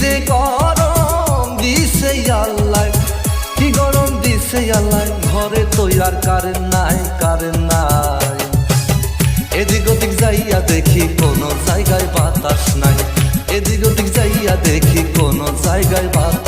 যে গরম দিছে আল্লাহ কি গরম দিছে আল্লাহ ঘরে তো আর কারেন্ট নাই কারেন্ট নাই। এদিক ওদিক যাইয়া দেখি কোনো জায়গায় বাতাস নাই। এদিক ওদিক যাইয়া দেখি কোনো জায়গায় বাতাস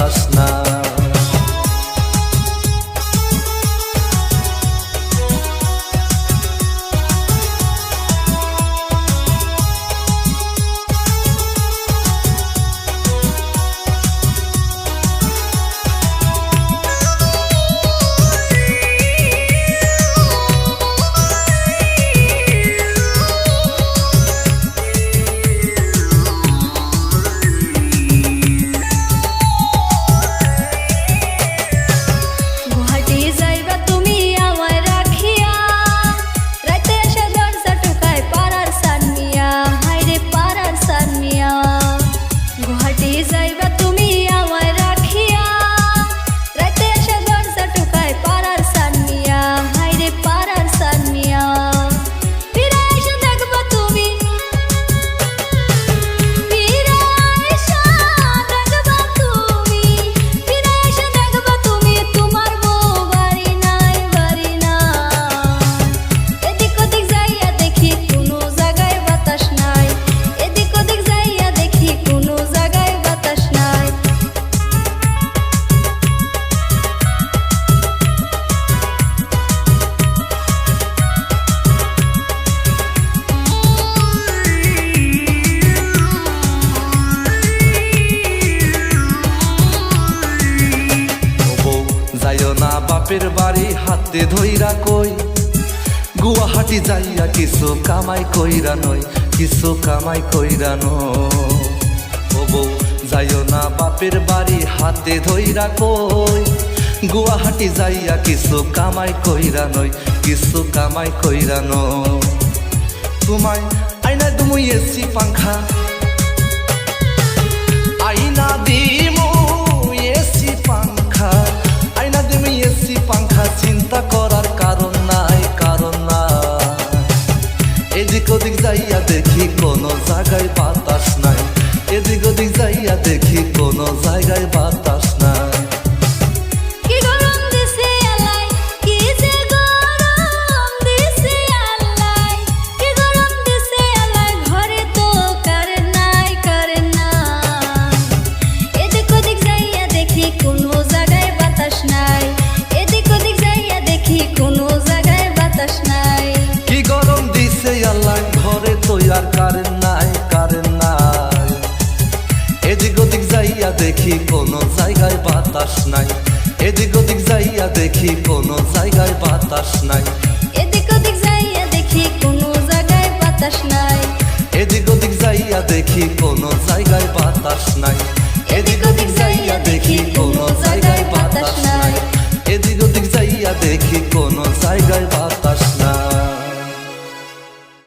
বাপের বাড়ি হাতে ধইরা কই? গুয়াহাটি যাইয়া কিছু কামাই কইরা নয় কিছু কামাই কইরা বউ, যাইও না বাপের বাড়ি হাতে ধইরা কই? গুয়াহাটি যাইয়া কিছু কামাই কইরা নয় কিছু কামাই কইরা নয় তোমায় আইনা এসি পাংখা জায়গায় বাতাস নাই। এদিক ওদিক যাইয়া দেখি কোনো জায়গায় বাতাস নাই। কি গরম দেখি কোনো জায়গায় বাতাস নাই। এদিক ওদিক যাইয়া দেখি কোনো জায়গায় বাতাস নাই। এদিক ওদিক যাইয়া দেখি কোনো জায়গায় বাতাস নাই।